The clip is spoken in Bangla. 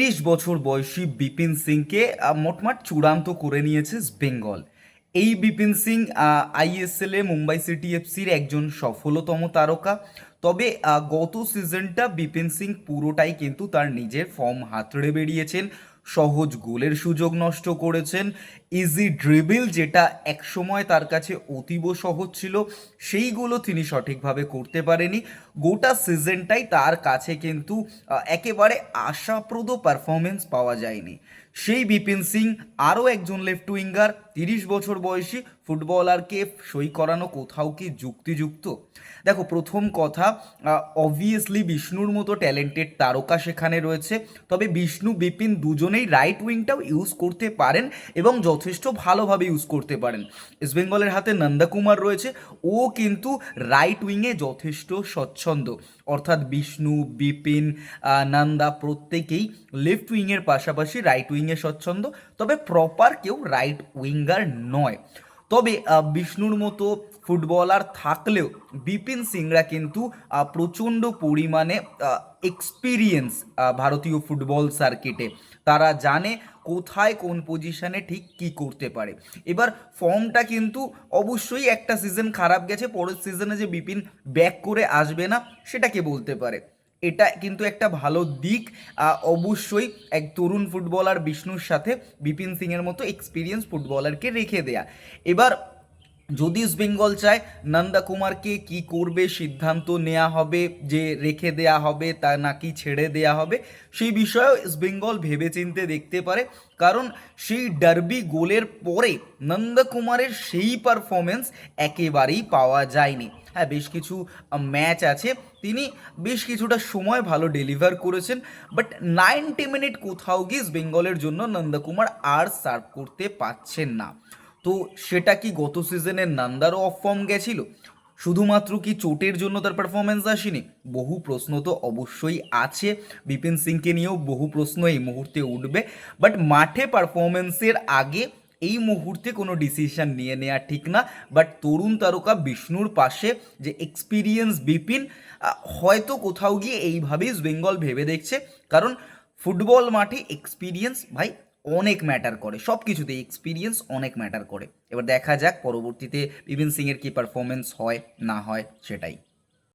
তিরিশ বছর বয়সী বিপিন সিংকে মোটমাট চূড়ান্ত করে নিয়েছে বেঙ্গল। এই বিপিন সিং আইএসএল এ, মুম্বাই সিটি এফসির একজন সফলতম তারকা। তবে গত সিজনটা বিপিন সিং পুরোটাই কিন্তু তার নিজের ফর্ম হাতড়ে বেরিয়েছেন সহজ গোলের সুযোগ নষ্ট করেছেন। ইজি ড্রিবিল যেটা একসময় তার কাছে অতীব সহজ ছিল সেইগুলো তিনি সঠিকভাবে করতে পারেনি। গোটা সিজনটাই তার কাছে কিন্তু একেবারে আশাপ্রদ পারফরমেন্স পাওয়া যায়নি। সেই বিপিন সিং, আরও একজন লেফট উইঙ্গার তিরিশ বছর বয়সী ফুটবলারকে সই করানো কোথাও কি যুক্তিযুক্ত? দেখো, প্রথম কথা অবভিয়াসলি বিষ্ণুর মতো ট্যালেন্টেড তারকা সেখানে রয়েছে। তবে বিষ্ণু, বিপিন দুজনেই রাইট উইংটাও ইউজ করতে পারেন এবং যথেষ্ট ভালোভাবে ইউজ করতে পারেন। ইস্ট বেঙ্গলের হাতে নন্দাকুমার রয়েছে, ও কিন্তু রাইট উইংয়ে যথেষ্ট স্বচ্ছন্দ। অর্থাৎ বিষ্ণু বিপিন নন্দা প্রত্যেকেই লেফট উইংয়ের পাশাপাশি রাইট উইংয়ে স্বচ্ছন্দ। তবে প্রপার কেউ রাইট উইঙ্গার নয়। তবে বিষ্ণুর মতো ফুটবলার থাকলেও বিপিন সিংরা কিন্তু প্রচণ্ড পরিমাণে এক্সপিরিয়েন্স ভারতীয় ফুটবল সার্কিটে তারা জানে কোথায়, কোন পজিশনে ঠিক কি করতে পারে। এবার ফর্মটা কিন্তু অবশ্যই একটা সিজন খারাপ গেছে, পরের সিজনে যে বিপিন ব্যাক করে আসবে না সেটাকে বলতে পারে? এটা কিন্তু একটা ভালো দিক। অবশ্যই এক তরুণ ফুটবলার বিষ্ণুর সাথে বিপিন সিংয়ের মতো এক্সপিরিয়েন্স ফুটবলারকে রেখে দেয়া। এবার যদি বেঙ্গল চায়, নন্দা কুমারকে কি করবে, সিদ্ধান্ত নেওয়া হবে, যে রেখে দেয়া হবে, তা নাকি ছেড়ে দেয়া হবে, সেই বিষয়েও বেঙ্গল ভেবেচিন্তে দেখতে পারে। কারণ সেই ডার্বি গোলের পরে নন্দা কুমারের সেই পারফরমেন্স একেবারেই পাওয়া যায়নি। হ্যাঁ বেশ কিছু ম্যাচ আছে। তিনি বেশ কিছুটা সময় ভালো ডেলিভার করেছেন। বাট নাইনটি মিনিট কোথাও গিয়ে বেঙ্গলের জন্য নন্দকুমার আর সার্ভ করতে পারছেন না। তো সেটা কি গত সিজনে নান্দারও অফ ফর্ম গেছিল? শুধুমাত্র কি চোটের জন্য তার পারফরমেন্স আসেনি? বহু প্রশ্ন তো অবশ্যই আছে। বিপিন সিংকে নিয়েও বহু প্রশ্ন এই মুহূর্তে উঠবে। বাট মাঠে পারফরমেন্সের আগে এই মুহূর্তে কোনো ডিসিশন নিয়ে নেওয়া ঠিক না। বাট তরুণ তারকা বিষ্ণুর পাশে যে এক্সপিরিয়েন্স বিপিন হয়তো কোথাও গিয়ে এইভাবেই বেঙ্গল ভেবে দেখছে। কারণ ফুটবল মাঠে এক্সপিরিয়েন্স ভাই অনেক ম্যাটার করে সব কিছুতে এক্সপিরিয়েন্স অনেক ম্যাটার করে। এবার দেখা যাক, পরবর্তীতে বিপিন সিংয়ের কী পারফরমেন্স হয়, না হয়, সেটাই।